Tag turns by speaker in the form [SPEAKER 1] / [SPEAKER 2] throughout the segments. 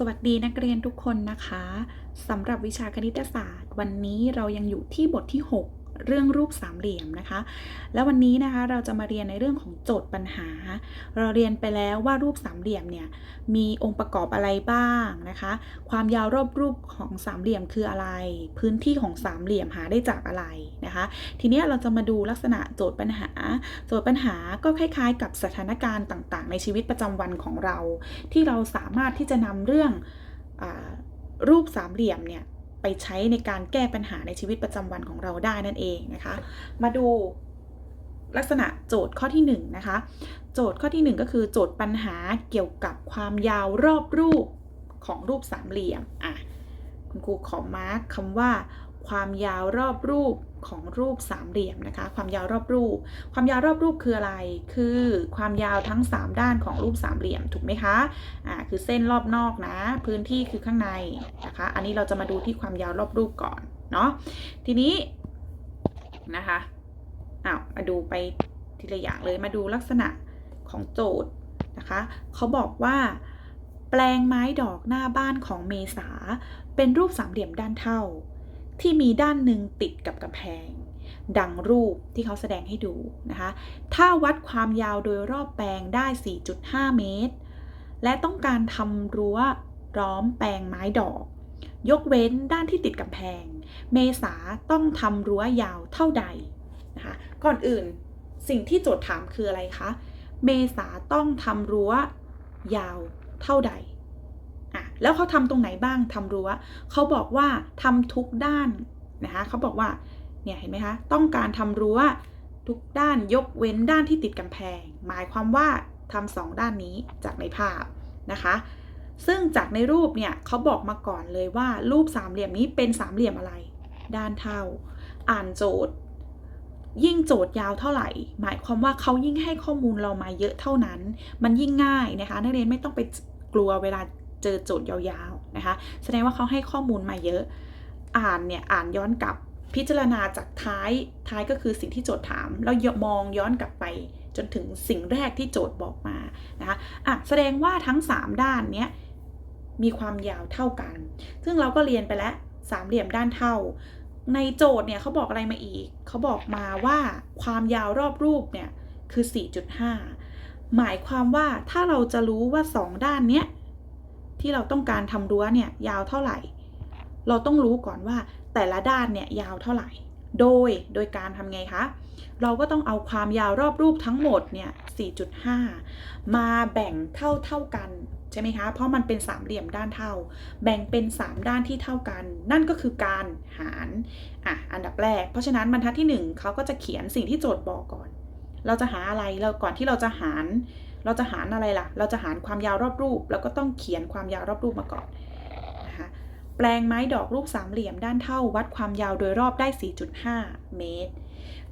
[SPEAKER 1] สวัสดีนักเรียนทุกคนนะคะสำหรับวิชาคณิตศาสตร์ วันนี้เรายังอยู่ที่บทที่ 6 เรื่องรูปสามเหลี่ยมนะคะ แล้ววันนี้นะคะเราจะมาเรียนในเรื่องของโจทย์ปัญหา เราเรียนไปแล้วว่ารูปสามเหลี่ยมเนี่ยมีองค์ประกอบอะไรบ้างนะคะ ความยาวรอบรูปของสามเหลี่ยมคืออะไร พื้นที่ของสามเหลี่ยมหาได้จากอะไรนะคะ ทีนี้เราจะมาดูลักษณะโจทย์ปัญหา โจทย์ปัญหาก็คล้ายๆ กับสถานการณ์ต่างๆ ในชีวิตประจำวันของเรา ที่เราสามารถที่จะนำเรื่องอรูปสามเหลี่ยมเนี่ย ไปใช้ในการแก้ปัญหาในชีวิตประจำวันของเราได้นั่นเองนะคะ มาดูลักษณะโจทย์ข้อที่1นงนะคะ โจทย์ข้อที่ 1 ก็คือโจทย์ปัญหาเกี่ยวกับความยาวรอบรูปของรูปสามเหลี่ยมอะคุณครูขอมาร์คคำว่า ความยาวรอบรูปของรูปสามเหลี่ยมนะคะ ความยาวรอบรูป ความยาวรอบรูปคืออะไร คือความยาวทั้ง 3 ด้านของรูปสามเหลี่ยมถูกไหมคะอ่าคือเส้นรอบนอกนะ พื้นที่คือข้างในนะคะ อันนี้เราจะมาดูที่ความยาวรอบรูปก่อนเนาะทีนี้นะคะอ้าวมาดูไปทีละอย่างเลยมาดูลักษณะของโจทย์นะคะเขาบอกว่าแปลงไม้ดอกหน้าบ้านของเมษา เป็นรูปสามเหลี่ยมด้านเท่า ที่มีด้านหนึ่งติดกับกำแพง ดังรูปที่เขาแสดงให้ดูนะคะ ถ้าวัดความยาวโดยรอบแปลงได้ 4.5 เมตร และต้องการทำรั้วล้อมแปลงไม้ดอก ยกเว้นด้านที่ติดกำแพง เมษาต้องทำรั้วยาวเท่าใดนะคะ ก่อนอื่นสิ่งที่โจทย์ถามคืออะไรคะ เมษาต้องทำรั้วยาวเท่าใด อะแล้วเขาทำตรงไหนบ้างทำรั้วเขาบอกว่าทำทุกด้านนะคะเขาบอกว่าเนี่ยเห็นไหมคะต้องการทำรั้วทุกด้านยกเว้นด้านที่ติดกำแพง หมายความว่าทำสองด้านนี้จากในภาพนะคะซึ่งจากในรูปเนี่ยเขาบอกมาก่อนเลยว่ารูปสามเหลี่ยมนี้เป็นสามเหลี่ยมอะไร ด้านเท่า อ่านโจทย์ ยิ่งโจทย์ยาวเท่าไหร่ หมายความว่าเขายิ่งให้ข้อมูลเรามาเยอะเท่านั้น มันยิ่งง่ายนะคะนักเรียนไม่ต้องไปกลัวเวลา เจอโจทย์ยาวๆนะคะ แสดงว่าเขาให้ข้อมูลมาเยอะ อ่านเนี่ยอ่านย้อนกลับพิจารณาจากท้ายท้ายก็คือสิ่งที่โจทย์ถาม แล้วมองย้อนกลับไปจนถึงสิ่งแรกที่โจทย์บอกมานะคะอะแสดงว่าทั้ง 3 ด้านเนี้ยมีความยาวเท่ากัน ซึ่งเราก็เรียนไปแล้วสามเหลี่ยมด้านเท่า ในโจทย์เนี่ยเขาบอกอะไรมาอีก เขาบอกมาว่าความยาวรอบรูปเนี่ยคือ 4.5 หมายความว่าถ้าเราจะรู้ว่า 2 ด้านเนี้ย ที่เราต้องการทำรั้วเนี่ยยาวเท่าไหร่ เราต้องรู้ก่อนว่าแต่ละด้านเนี่ยยาวเท่าไหร่ โดยโดยการทำไงคะ เราก็ต้องเอาความยาวรอบรูปทั้งหมดเนี่ย 4.5 มาแบ่งเท่าเท่ากันใช่ไหมคะ เพราะมันเป็นสามเหลี่ยมด้านเท่า แบ่งเป็น 3 ด้านที่เท่ากัน นั่นก็คือการหารอะอันดับแรก เพราะฉะนั้นบรรทัดที่ 1เขาก็จะเขียนสิ่งที่โจทย์บอกก่อน เราจะหาอะไรเราก่อนที่เราจะหาร เราจะหารอะไรล่ะ เราจะหารความยาวรอบรูป แล้วก็ต้องเขียนความยาวรอบรูปมาก่อนนะคะแปลงไม้ดอกรูปสามเหลี่ยมด้านเท่าวัดความยาวโดยรอบได้ 4.5 เมตร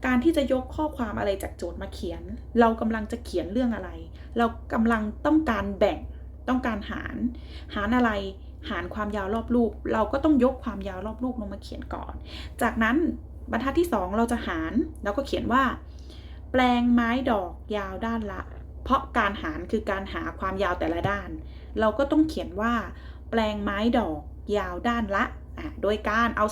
[SPEAKER 1] การที่จะยกข้อความอะไรจากโจทย์มาเขียน เรากำลังจะเขียนเรื่องอะไร เรากำลังต้องการแบ่งต้องการหาร หารอะไรหารความยาวรอบรูป เราก็ต้องยกความยาวรอบรูปลงมาเขียนก่อน จากนั้นบรรทัดที่ 2 เราจะหาร แล้วก็เขียนว่า แปลงไม้ดอกยาวด้านละ เพราะการหารคือการหาความยาวแต่ละด้าน เราก็ต้องเขียนว่า แปลงไม้ดอกยาวด้านละะโดยการเอา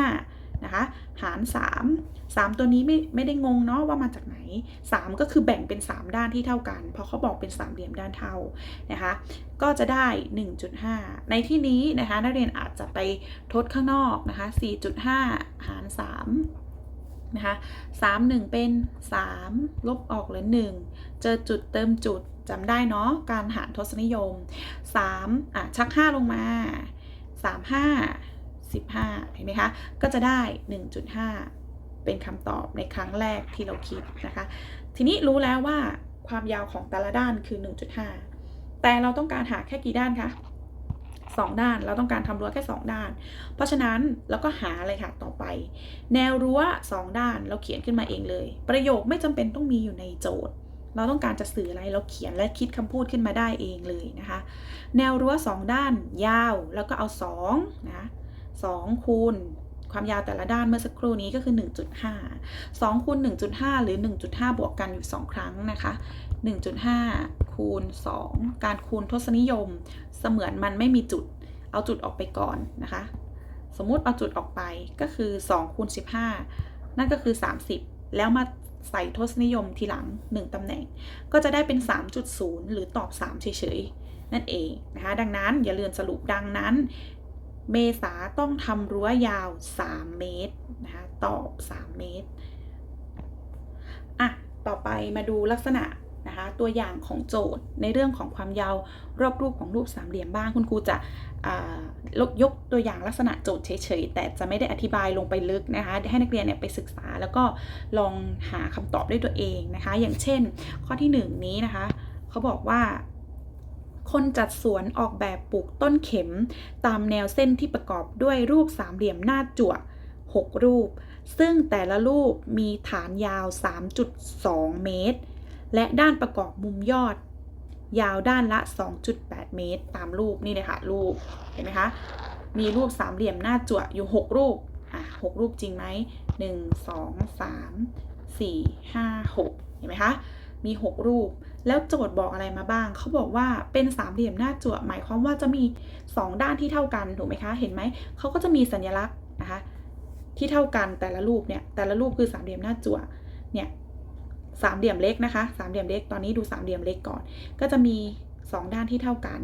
[SPEAKER 1] 4.5 นะคะ หาร 3 3 ตัวนี้ไม่ไม่ได้งงเนาะว่ามาจากไหน 3 ก็คือแบ่งเป็น 3 ด้านที่เท่ากัน เพราะเขาบอกเป็นสามเหลี่ยมด้านเท่านะคะ ก็จะได้ 1.5 ในที่นี้นะคะนักเรียนอาจจะไปทดข้างนอกนะคะ 4.5 หาร 3 นะคะ3 1เป็น3ลบออกเหลือ1เจอจุดเติมจุดจำได้เนาะการหารทศนิยม3อะชัก5ลงมา3 5 15เห็นไหมคะ ก็จะได้1.5เป็นคำตอบในครั้งแรกที่เราคิดนะคะ ทีนี้รู้แล้วว่าความยาวของแต่ละด้านคือ 1.5 แต่เราต้องการหาแค่กี่ด้านคะ สองด้าน เราต้องการทำรั้วแค่ 2 ด้าน เพราะฉะนั้นเราก็หาเลยค่ะต่อไป แนวรั้ว 2 ด้านเราเขียนขึ้นมาเองเลย ประโยคไม่จำเป็นต้องมีอยู่ในโจทย์ เราต้องการจะสื่ออะไรเราเขียนและคิดคำพูดขึ้นมาได้เองเลยนะคะ แนวรั้ว 2 ด้าน ยาวแล้วก็เอา2นะ2คูณความยาวแต่ละด้านเมื่อสักครู่นี้ก็คือ 1.5 2คูณ1.5 หรือ 1.5 บวกกันอยู่ 2 ครั้งนะคะ 1.5 คูณ 2 การคูณทศนิยม เสมือนมันไม่มีจุด เอาจุดออกไปก่อนนะคะ สมมุติเอาจุดออกไปก็คือ2คูณ15 นั่นก็คือ 30 แล้วมาใส่ทศนิยมทีหลัง 1ตำแหน่ง ก็จะได้เป็น 3.0 หรือตอบ 3 เฉยๆ นั่นเองนะคะ ดังนั้นอย่าลืมสรุปดังนั้น เมษาต้องทำรั้วยาว 3 เมตรนะคะ ตอบ 3 เมตร อะ ต่อไปมาดูลักษณะ นะคะตัวอย่างของโจทย์ในเรื่องของความยาวรอบรูปของรูปสามเหลี่ยมบ้างคุณครูจะยกตัวอย่างลักษณะโจทย์เฉยๆแต่จะไม่ได้อธิบายลงไปลึกนะคะให้นักเรียนเนี่ยไปศึกษาแล้วก็ลองหาคำตอบด้วยตัวเองนะคะ อย่างเช่น ข้อที่ 1 นี้นะคะเขาบอกว่าคนจัดสวนออกแบบปลูกต้นเข็ม ตามแนวเส้นที่ประกอบด้วยรูปสามเหลี่ยมหน้าจั่ว6 รูป ซึ่งแต่ละรูปมีฐานยาว 3.2 เมตร และด้านประกอบมุมยอด ยาวด้านละ 2.8 เมตร ตามรูปนี่เลยค่ะรูปเห็นไหมคะมีรูปสามเหลี่ยมหน้าจั่วอยู่ 6 รูปอะ6รูปจริงไหม1 2 3 4 5 6เห็นไหมคะมี 6 รูป แล้วโจทย์บอกอะไรมาบ้าง เขาบอกว่าเป็นสามเหลี่ยมหน้าจั่วหมายความว่าจะมี 2 ด้านที่เท่ากันถูกไหมคะ เห็นไหม เขาก็จะมีสัญลักษณ์นะคะที่เท่ากันแต่ละรูปเนี่ยแต่ละรูปคือสามเหลี่ยมหน้าจั่วเนี่ย สามเหลี่ยมเล็กนะคะสามเหลี่ยมเล็กตอนนี้ดูสามเหลี่ยมเล็กก่อน ก็จะมี 2 ด้านที่เท่ากัน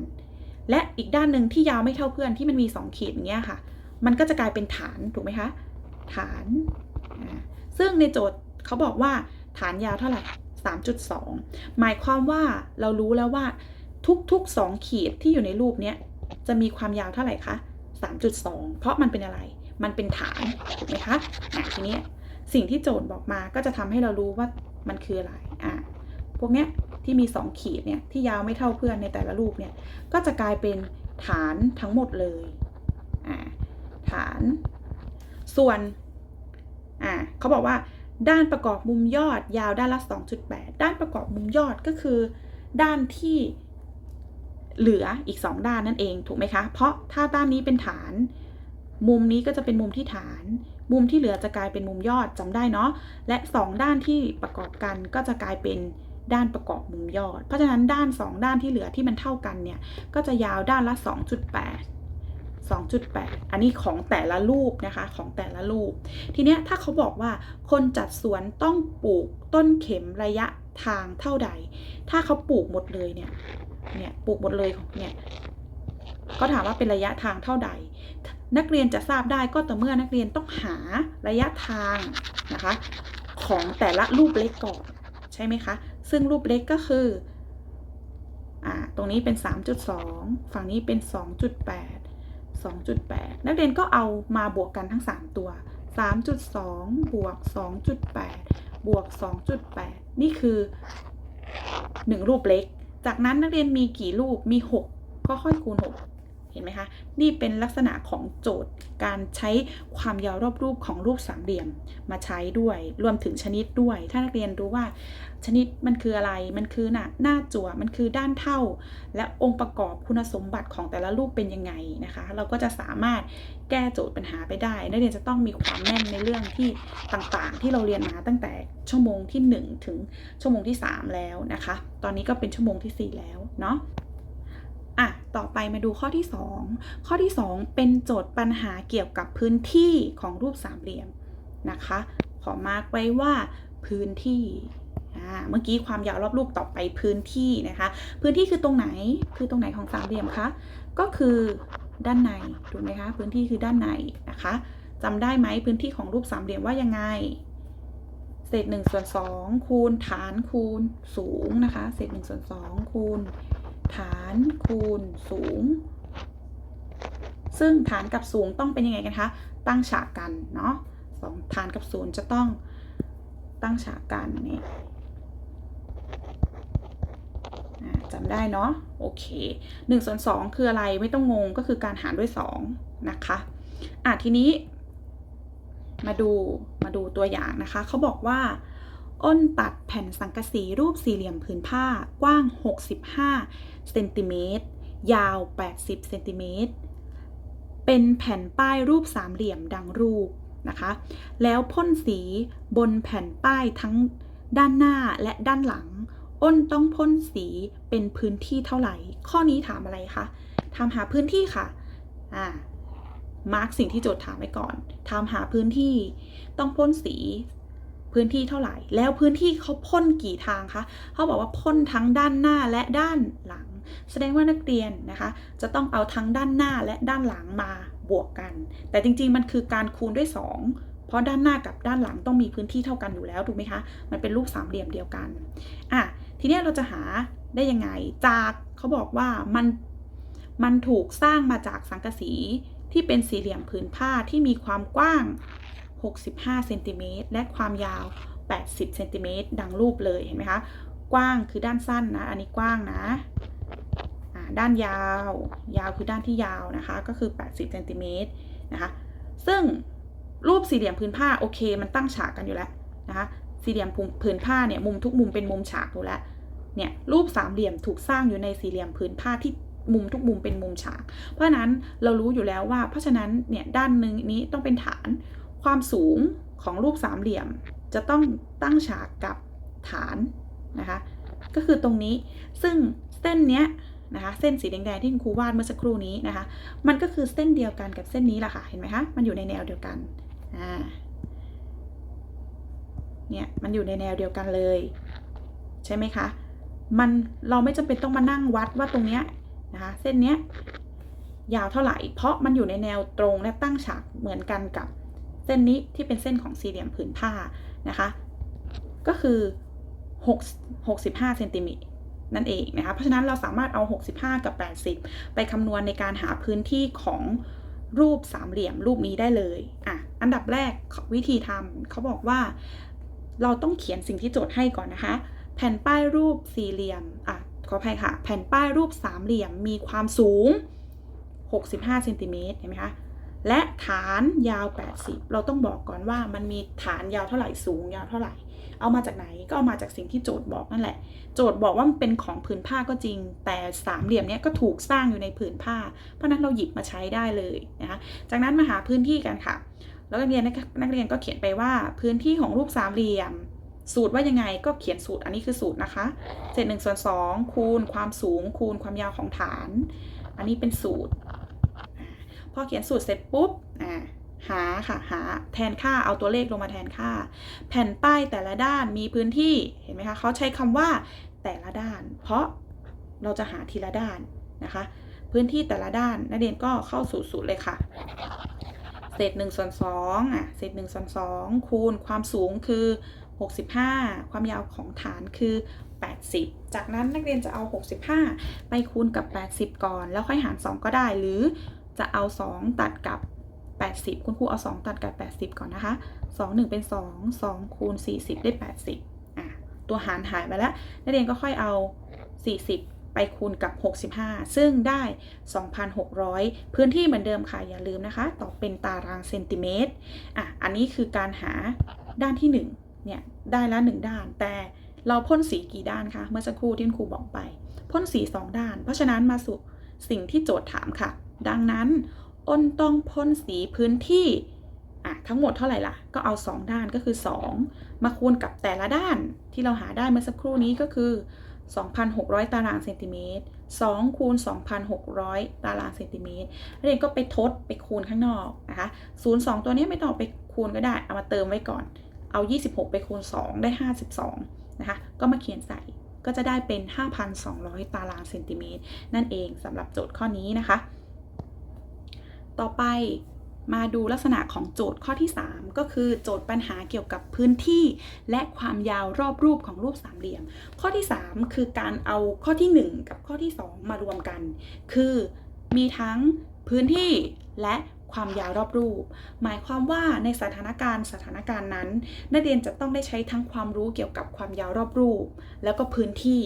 [SPEAKER 1] และอีกด้านหนึ่งที่ยาวไม่เท่าเพื่อนที่มันมี 2 ขีดอย่างเงี้ยค่ะ มันก็จะกลายเป็นฐานถูกไหมคะฐานซึ่งในโจทย์เขาบอกว่าฐานยาวเท่าไหร่ 3.2 หมายความว่าเรารู้แล้วว่าทุกๆ 2 ขีดที่อยู่ในรูปเนี้ยจะมีความยาวเท่าไหร่คะ 3.2 เพราะมันเป็นอะไร มันเป็นฐานถูกไหมคะอะทีนี้สิ่งที่โจทย์บอกมาก็จะทำให้เรารู้ว่า มันคืออะไรอะพวกเนี้ยที่มี 2 ขีดเนี่ยที่ยาวไม่เท่าเพื่อนในแต่ละรูปเนี่ยก็จะกลายเป็นฐานทั้งหมดเลยอ่าฐาน ส่วนอ่าเขาบอกว่าด้านประกอบมุมยอดยาวด้านละ 2.8 ด้านประกอบมุมยอดก็คือ ด้านที่เหลืออีก 2 ด้านนั่นเองถูกไหมคะ เพราะถ้าด้านนี้เป็นฐาน มุมนี้ก็จะเป็นมุมที่ฐาน มุมที่เหลือจะกลายเป็นมุมยอดจำได้เนาะ และ 2 ด้านที่ประกอบกันก็จะกลายเป็นด้านประกอบมุมยอด เพราะฉะนั้นด้าน 2 ด้านที่เหลือที่มันเท่ากันเนี่ย ก็จะยาวด้านละ 2.8 2.8 อันนี้ของแต่ละรูปนะคะของแต่ละรูป ทีเนี้ยถ้าเขาบอกว่าคนจัดสวนต้องปลูกต้นเข็มระยะทางเท่าใด ถ้าเขาปลูกหมดเลยเนี่ย เนี่ยปลูกหมดเลยของเนี่ย ก็ถามว่าเป็นระยะทางเท่าใด นักเรียนจะทราบได้ก็ต่อเมื่อนักเรียนต้องหาระยะทางนะคะของแต่ละรูปเล็กก่อนใช่ไหมคะ ซึ่งรูปเล็กก็คืออ่าตรงนี้เป็น 3.2 ฝั่งนี้เป็น 2.8 2.8 นักเรียนก็เอามาบวกกันทั้ง 3 ตัว 3.2 บวก 2.8 บวก 2.8 นี่คือ 1 รูปเล็ก จากนั้นนักเรียนมีกี่รูปมี 6 ก็ค่อยคูณ 6 เห็นไหมคะ นี่เป็นลักษณะของโจทย์การใช้ความยาวรอบรูปของรูปสามเหลี่ยมมาใช้ด้วย รวมถึงชนิดด้วย ถ้านักเรียนรู้ว่าชนิดมันคืออะไร มันคือหน้าหน้าจั่ว มันคือด้านเท่า และองค์ประกอบคุณสมบัติของแต่ละรูปเป็นยังไงนะคะ เราก็จะสามารถแก้โจทย์ปัญหาไปได้ นักเรียนจะต้องมีความแม่นในเรื่องที่ต่างๆ ที่เราเรียนมาตั้งแต่ชั่วโมงที่ 1 ถึงชั่วโมงที่ 3 แล้วนะคะ ตอนนี้ก็เป็นชั่วโมงที่ 4 แล้วเนาะ อะ ต่อไปมาดูข้อที่ 2 ข้อที่ 2 เป็นโจทย์ปัญหาเกี่ยวกับพื้นที่ของรูปสามเหลี่ยมนะคะ ขอมาร์กไว้ว่าพื้นที่อ่าเมื่อกี้ความยาวรอบรูปต่อไปพื้นที่นะคะ พื้นที่คือตรงไหนคือตรงไหนของสามเหลี่ยมคะก็คือด้านในถูกไหมคะพื้นที่คือด้านในนะคะจำได้ไหมพื้นที่ของรูปสามเหลี่ยมว่ายังไง เศษ1ส่วน2คูณฐานคูณสูงนะคะ เศษ1ส่วน2คูณ ฐานคูณสูง ซึ่งฐานกับสูงต้องเป็นยังไงกันคะ ตั้งฉากกันเนาะสองฐานกับศูนย์จะต้องตั้งฉากกันนี่จำได้เนาะโอเค1ส่วน2คืออะไรไม่ต้องงงก็คือการหารด้วย 2 นะคะอะทีนี้ มาดูมาดูตัวอย่างนะคะ เขาบอกว่า อ้นตัดแผ่นสังกะสีรูปสี่เหลี่ยมผืนผ้ากว้าง 65เซนติเมตรยาว 80เซนติเมตรเป็นแผ่นป้ายรูปสามเหลี่ยมดังรูปนะคะ แล้วพ่นสีบนแผ่นป้ายทั้งด้านหน้าและด้านหลัง อ้นต้องพ่นสีเป็นพื้นที่เท่าไหร่ ข้อนี้ถามอะไรคะถามหาพื้นที่ค่ะอ่ามาร์กสิ่งที่โจทย์ถามไว้ก่อนถามหาพื้นที่ ต้องพ่นสี พื้นที่เท่าไหร่ แล้วพื้นที่เขาพ่นกี่ทางคะเขาบอกว่าพ่นทั้งด้านหน้าและด้านหลัง แสดงว่านักเรียนนะคะ จะต้องเอาทั้งด้านหน้าและด้านหลังมาบวกกัน แต่จริงๆมันคือการคูณด้วย2เพราะด้านหน้ากับด้านหลังต้องมีพื้นที่เท่ากันอยู่แล้วถูกไหมคะ มันเป็นรูปสามเหลี่ยมเดียวกัน อะ ทีนี้เราจะหาได้ยังไง จากเขาบอกว่ามัน มันถูกสร้างมาจากสังกะสีที่เป็นสี่เหลี่ยมผืนผ้าที่มีความกว้าง 65เซนติเมตรและความยาว 80เซนติเมตรดังรูปเลยเห็นไหมคะ กว้างคือด้านสั้นนะ อันนี้กว้างนะด้านยาว ยาวคือด้านที่ยาวนะคะ ก็คือ 80เซนติเมตรนะคะ ซึ่งรูปสี่เหลี่ยมผืนผ้าโอเค มันตั้งฉากกันอยู่แล้วนะคะ สี่เหลี่ยมผืนผ้าเนี่ยมุมทุกมุมเป็นมุมฉากอยู่แล้ว เนี่ยรูปสามเหลี่ยมถูกสร้างอยู่ในสี่เหลี่ยมผืนผ้าที่มุมทุกมุมเป็นมุมฉาก เพราะฉะนั้นเรารู้อยู่แล้วว่า เพราะฉะนั้นเนี่ยด้านหนึ่งนี้ต้องเป็นฐาน ความสูงของรูปสามเหลี่ยม จะต้องตั้งฉากกับฐานนะคะ ก็คือตรงนี้ซึ่งเส้นเนี้ยนะคะเส้นสีแดงๆที่คุณครูวาดเมื่อสักครู่นี้นะคะ มันก็คือเส้นเดียวกันกับเส้นนี้แหละค่ะเห็นไหมคะมันอยู่ในแนวเดียวกันอ่าเนี่ยมันอยู่ในแนวเดียวกันเลย ใช่ไหมคะมันเราไม่จำเป็นต้องมานั่งวัดว่าตรงเนี้ยนะคะ เส้นเนี้ยยาวเท่าไหร่ เพราะมันอยู่ในแนวตรงและตั้งฉากเหมือนกันกับ เส้นนี้ที่เป็นเส้นของสี่เหลี่ยมผืนผ้านะคะ ก็คือ6 65เซนติเมตรนั่นเองนะคะ เพราะฉะนั้นเราสามารถเอา 65 กับ 80 ไปคำนวณในการหาพื้นที่ของรูปสามเหลี่ยมรูปนี้ได้เลยอะอันดับแรกวิธีทำเขาบอกว่า เราต้องเขียนสิ่งที่โจทย์ให้ก่อนนะคะ แผ่นป้ายรูปสี่เหลี่ยมอะขออภัยค่ะ แผ่นป้ายรูปสามเหลี่ยมมีความสูง 65เซนติเมตรเห็นไหมคะ และฐานยาว 80 เราต้องบอกก่อนว่ามันมีฐานยาวเท่าไหร่สูงยาวเท่าไหร่ เอามาจากไหนก็เอามาจากสิ่งที่โจทย์บอกนั่นแหละ โจทย์บอกว่ามันเป็นของผืนผ้าก็จริง แต่สามเหลี่ยมเนี้ยก็ถูกสร้างอยู่ในผืนผ้า เพราะนั้นเราหยิบมาใช้ได้เลยนะคะจากนั้นมาหาพื้นที่กันค่ะ แล้วนักเรียนนักเรียนก็เขียนไปว่าพื้นที่ของรูปสามเหลี่ยม สูตรว่ายังไงก็เขียนสูตรอันนี้คือสูตรนะคะเศษหนึ่งส่วนสองคูณความสูงคูณความยาวของฐาน อันนี้เป็นสูตร พอเขียนสูตรเสร็จปุ๊บอ่าหาค่ะหาแทนค่าเอาตัวเลขลงมาแทนค่า แผ่นป้ายแต่ละด้านมีพื้นที่เห็นไหมคะเขาใช้คำว่าแต่ละด้าน เพราะเราจะหาทีละด้านนะคะ พื้นที่แต่ละด้านนักเรียนก็เข้าสู่สูตรเลยค่ะ เศษหนึ่งส่วนสองอะเศษหนึ่งส่วนสองคูณความสูงคือ 65 ความยาวของฐานคือ 80 จากนั้นนักเรียนจะเอา 65 ไปคูณกับ 80 ก่อน แล้วค่อยหาร 2 ก็ได้หรือ จะเอา 2 ตัดกับ 80 คุณครูเอา 2 ตัดกับ 80 ก่อนนะคะ 2 1 เป็น 2 2 คูณ 40 ได้ 80อะตัวหารหายไปแล้ว นักเรียนก็ค่อยเอา 40 ไปคูณกับ 65 ซึ่งได้ 2,600 พื้นที่เหมือนเดิมค่ะ อย่าลืมนะคะ ต่อเป็นตารางเซนติเมตรอะอันนี้คือการหาด้านที่ 1 เนี่ย ได้ละ 1 ด้าน แต่เราพ่นสีกี่ด้านคะ เมื่อสักครู่ที่ครูบอกไป พ่นสี 2 ด้าน เพราะฉะนั้นมาสู่สิ่งที่โจทย์ถามค่ะ ดังนั้น อ้นต้องพ่นสีพื้นที่อะทั้งหมดเท่าไหร่ล่ะ ก็เอา 2 ด้านก็คือ 2 มาคูณกับแต่ละด้านที่เราหาได้เมื่อสักครู่นี้ก็คือ 2,600 ตารางเซนติเมตร2คูณ 2,600 ตารางเซนติเมตรเรียนก็ไปทดไปคูณข้างนอกนะคะ02 ตัวนี้ไม่ต้องไปคูณก็ได้ เอามาเติมไว้ก่อน เอา 26 ไปคูณ 2 ได้ 52 นะคะ ก็มาเขียนใส่ก็จะได้เป็น 5,200 ตารางเซนติเมตรนั่นเองสำหรับโจทย์ข้อนี้นะคะ ต่อไปมาดูลักษณะของโจทย์ข้อที่ 3 ก็คือโจทย์ปัญหาเกี่ยวกับพื้นที่ และความยาวรอบรูปของรูปสามเหลี่ยม ข้อที่ 3 คือการเอาข้อที่ 1 กับข้อที่ 2 มารวมกัน คือมีทั้งพื้นที่และความยาวรอบรูป หมายความว่าในสถานการณ์สถานการณ์นั้น นักเรียนจะต้องได้ใช้ทั้งความรู้เกี่ยวกับความยาวรอบรูป แล้วก็พื้นที่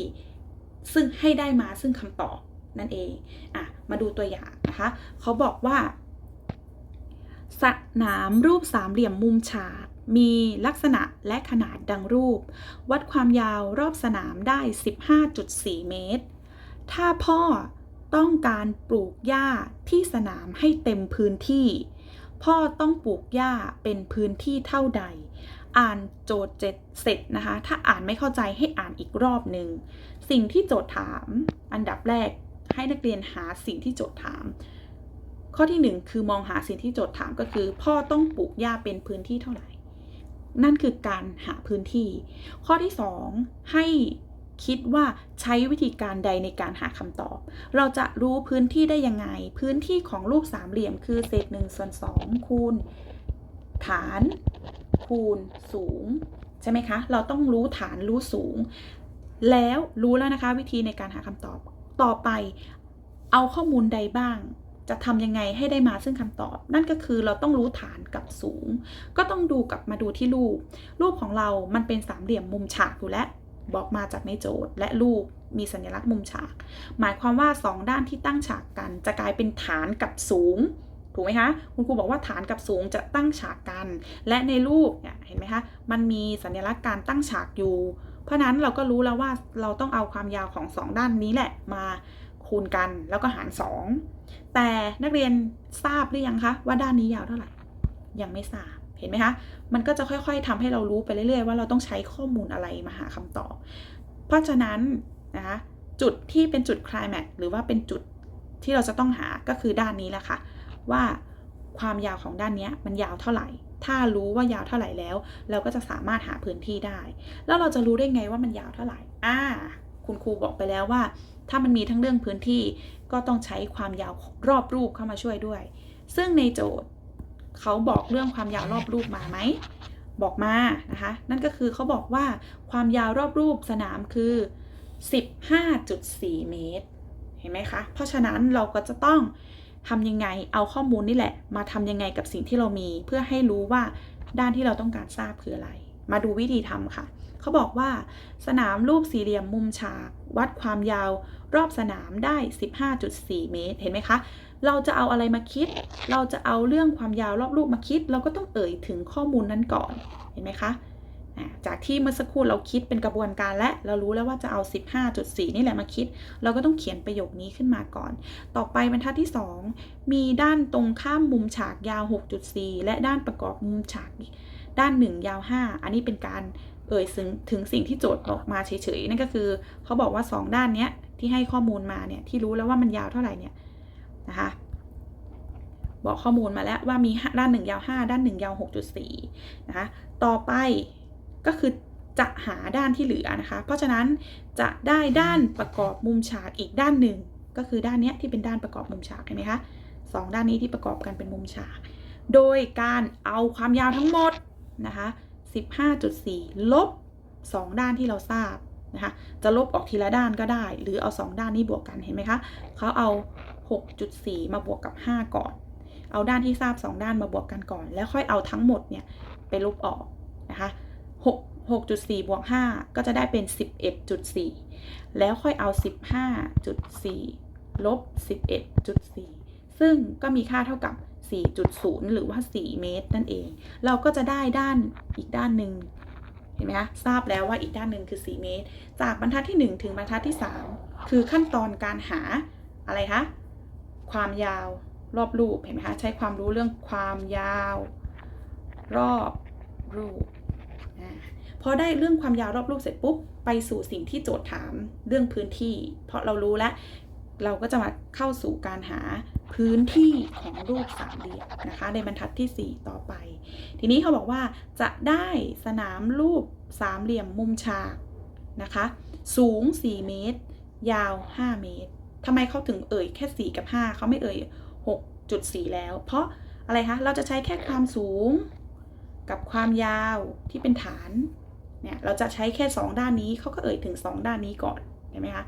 [SPEAKER 1] ซึ่งให้ได้มาซึ่งคำตอบนั่นเองอะ มาดูตัวอย่างนะคะเขาบอกว่าสนามรูปสามเหลี่ยมมุมฉากมีลักษณะและขนาดดังรูป วัดความยาวรอบสนามได้ 15.4 เมตร ถ้าพ่อต้องการปลูกหญ้าที่สนามให้เต็มพื้นที่ พ่อต้องปลูกหญ้าเป็นพื้นที่เท่าใด อ่านโจทย์เจ็ดเสร็จนะคะ ถ้าอ่านไม่เข้าใจให้อ่านอีกรอบหนึ่ง สิ่งที่โจทย์ถามอันดับแรก ให้นักเรียนหาสิ่งที่โจทย์ถาม ข้อที่หนึ่งคือมองหาสิ่งที่โจทย์ถามก็คือ พ่อต้องปลูกหญ้าเป็นพื้นที่เท่าไหร่ นั่นคือการหาพื้นที่ ข้อที่สองให้คิดว่าใช้วิธีการใดในการหาคำตอบ เราจะรู้พื้นที่ได้ยังไง พื้นที่ของรูปสามเหลี่ยมคือเศษหนึ่งส่วนสองคูณ ฐาน คูณสูง ใช่ไหมคะ เราต้องรู้ฐานรู้สูง แล้วรู้แล้วนะคะวิธีในการหาคำตอบ ต่อไปเอาข้อมูลใดบ้าง จะทำยังไงให้ได้มาซึ่งคำตอบ นั่นก็คือเราต้องรู้ฐานกับสูง ก็ต้องดูกลับมาดูที่รูป รูปของเรามันเป็นสามเหลี่ยมมุมฉากอยู่แล้วบอกมาจากในโจทย์และรูปมีสัญลักษณ์มุมฉาก หมายความว่า 2 ด้านที่ตั้งฉากกัน จะกลายเป็นฐานกับสูง ถูกไหมคะ คุณครูบอกว่าฐานกับสูงจะตั้งฉากกัน และในรูปเนี่ยเห็นไหมคะ มันมีสัญลักษณ์การตั้งฉากอยู่ เพราะนั้นเราก็รู้แล้วว่าเราต้องเอาความยาวของ 2 ด้านนี้แหละมาคูณกันแล้วก็หาร 2 แต่นักเรียนทราบหรือยังคะว่าด้านนี้ยาวเท่าไหร่ ยังไม่ทราบเห็นไหมคะ มันก็จะค่อยๆทำให้เรารู้ไปเรื่อยๆ ว่าเราต้องใช้ข้อมูลอะไรมาหาคำตอบ เพราะฉะนั้นนะคะจุดที่เป็นจุดคลายแม็กหรือว่าเป็นจุดที่เราจะต้องหาก็คือด้านนี้แหละค่ะว่า ความยาวของด้านนี้มันยาวเท่าไหร่ ถ้ารู้ว่ายาวเท่าไหร่แล้ว เราก็จะสามารถหาพื้นที่ได้ แล้วเราจะรู้ได้ไงว่ามันยาวเท่าไหร่ อ่า คุณครูบอกไปแล้วว่า ถ้ามันมีทั้งเรื่องพื้นที่ก็ต้องใช้ความยาวรอบรูปเข้ามาช่วยด้วย ซึ่งในโจทย์เขาบอกเรื่องความยาวรอบรูปมาไหม บอกมานะคะ นั่นก็คือเขาบอกว่าความยาวรอบรูปสนามคือ 15.4 เมตร เห็นไหมคะ เพราะฉะนั้นเราก็จะต้อง ทำยังไงเอาข้อมูลนี่แหละ มาทำยังไงกับสิ่งที่เรามี เพื่อให้รู้ว่าด้านที่เราต้องการทราบคืออะไร มาดูวิธีทำค่ะ เขาบอกว่า สนามรูปสี่เหลี่ยมมุมฉาก วัดความยาว รอบสนามได้ 15.4 เมตร เห็นไหมคะ เราจะเอาอะไรมาคิด เราจะเอาเรื่องความยาวรอบรูปมาคิด เราก็ต้องเอ่ยถึงข้อมูลนั้นก่อน เห็นไหมคะ จากที่เมื่อสักครู่เราคิดเป็นกระบวนการและเรารู้แล้วว่าจะเอา 15.4 นี่แหละมาคิด เราก็ต้องเขียนประโยคนี้ขึ้นมาก่อน ต่อไปบรรทัดที่ 2 มีด้านตรงข้ามมุมฉากยาว 6.4 และด้านประกอบมุมฉากด้าน 1 ยาว 5 อันนี้เป็นการเอ่ยถึงถึงสิ่งที่โจทย์บอกมาเฉยๆ นั่นก็คือเขาบอกว่า 2 ด้านเนี้ยที่ให้ข้อมูลมาเนี่ยที่รู้แล้วว่ามันยาวเท่าไหร่เนี่ยนะคะบอกข้อมูลมาแล้วว่ามีด้านหนึ่งยาว 5 ด้านหนึ่งยาว 6.4 นะคะ ต่อไป ก็คือจะหาด้านที่เหลือนะคะ เพราะฉะนั้นจะได้ด้านประกอบมุมฉากอีกด้านหนึ่ง ก็คือด้านเนี้ยที่เป็นด้านประกอบมุมฉากเห็นไหมคะสองด้านนี้ที่ประกอบกันเป็นมุมฉาก โดยการเอาความยาวทั้งหมดนะคะ15.4 ลบ 2 ด้านที่เราทราบนะคะ จะลบออกทีละด้านก็ได้ หรือเอา 2 ด้านนี้บวกกันเห็นไหมคะเขาเอา 6.4 มาบวกกับ 5 ก่อน เอาด้านที่ทราบ 2 ด้านมาบวกกันก่อน แล้วค่อยเอาทั้งหมดเนี่ยไปลบออกนะคะ 6 6.4บวก5ก็จะได้เป็น 11.4 แล้วค่อยเอา 15.4 ลบ 11.4 ซึ่งก็มีค่าเท่ากับ 4.0 หรือว่า 4 เมตรนั่นเอง เราก็จะได้ด้านอีกด้านหนึ่งเห็นไหมคะทราบแล้วว่าอีกด้านหนึ่งคือ 4 เมตร จากบรรทัดที่ 1 ถึงบรรทัดที่ 3 คือขั้นตอนการหาอะไรคะ ความยาวรอบรูป เห็นไหมคะ ใช้ความรู้เรื่องความยาว รอบรูป อได้เรื่องความยาวรอบรูปเสร็จปุ๊บไปสู่สิ่งที่โจทย์ถามเรื่องพื้นที่ เพราะเรารู้แล้วเราก็จะมาเข้าสู่การหาพื้นที่ของรูปสามเหลี่ยมนะคะ ในบรรทัดที่ 4 ต่อไป ทีนี้เขาบอกว่าจะได้สนามรูปสามเหลี่ยมมุมฉากนะคะ สูง 4 เมตร ยาว 5 เมตรทำไมเขาถึงเอ่ยแค่ 4 กับ 5 เขาไม่เอ่ย 6.4 แล้ว เพราะอะไรคะ เราจะใช้แค่ความสูงกับความยาวที่เป็นฐาน เนี่ยเราจะใช้แค่ 2 ด้านนี้เขาก็เอ่ยถึง 2 ด้านนี้ก่อนเห็นไหมคะ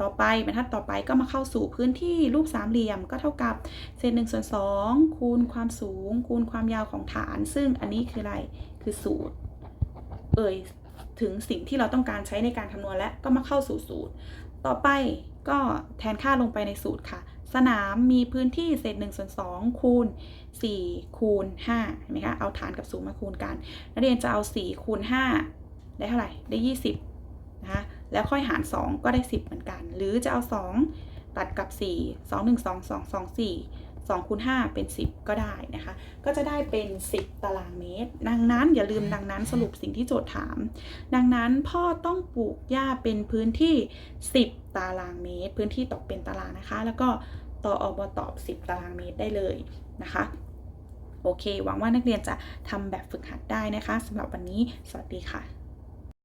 [SPEAKER 1] ต่อไปบรรทัดต่อไปก็มาเข้าสู่พื้นที่รูปสามเหลี่ยมก็เท่ากับเศษหนึ่งส่วนสองคูณความสูง คูณความยาวของฐาน ซึ่งอันนี้คืออะไรคือสูตร เอ่ยถึงสิ่งที่เราต้องการใช้ในการคำนวณและก็มาเข้าสู่สูตร ต่อไปก็แทนค่าลงไปในสูตรค่ะ สนามมีพื้นที่เศษ1ส่วน2คูณ 4 คูณ5เห็นไหมคะเอาฐานกับสูงมาคูณกัน นักเรียนจะเอา 4 คูณ 5 ได้เท่าไหร่ ได้ 20 นะคะ แล้วค่อยหาร 2 ก็ได้ 10 เหมือนกัน หรือจะเอา 2 ตัดกับ 4 2 1 2 2 2 4 2คูณ5เป็น 10 ก็ได้นะคะ ก็จะได้เป็น 10 ตารางเมตร ดังนั้นอย่าลืมดังนั้นสรุปสิ่งที่โจทย์ถาม ดังนั้นพ่อต้องปลูกหญ้าเป็นพื้นที่ 10 ตารางเมตร พื้นที่ตกเป็นตารางนะคะ แล้วก็ต่อออบตอบ 10 ตารางเมตรได้เลยนะคะ โอเค หวังว่านักเรียนจะทำแบบฝึกหัดได้นะคะสำหรับวันนี้ สวัสดีค่ะ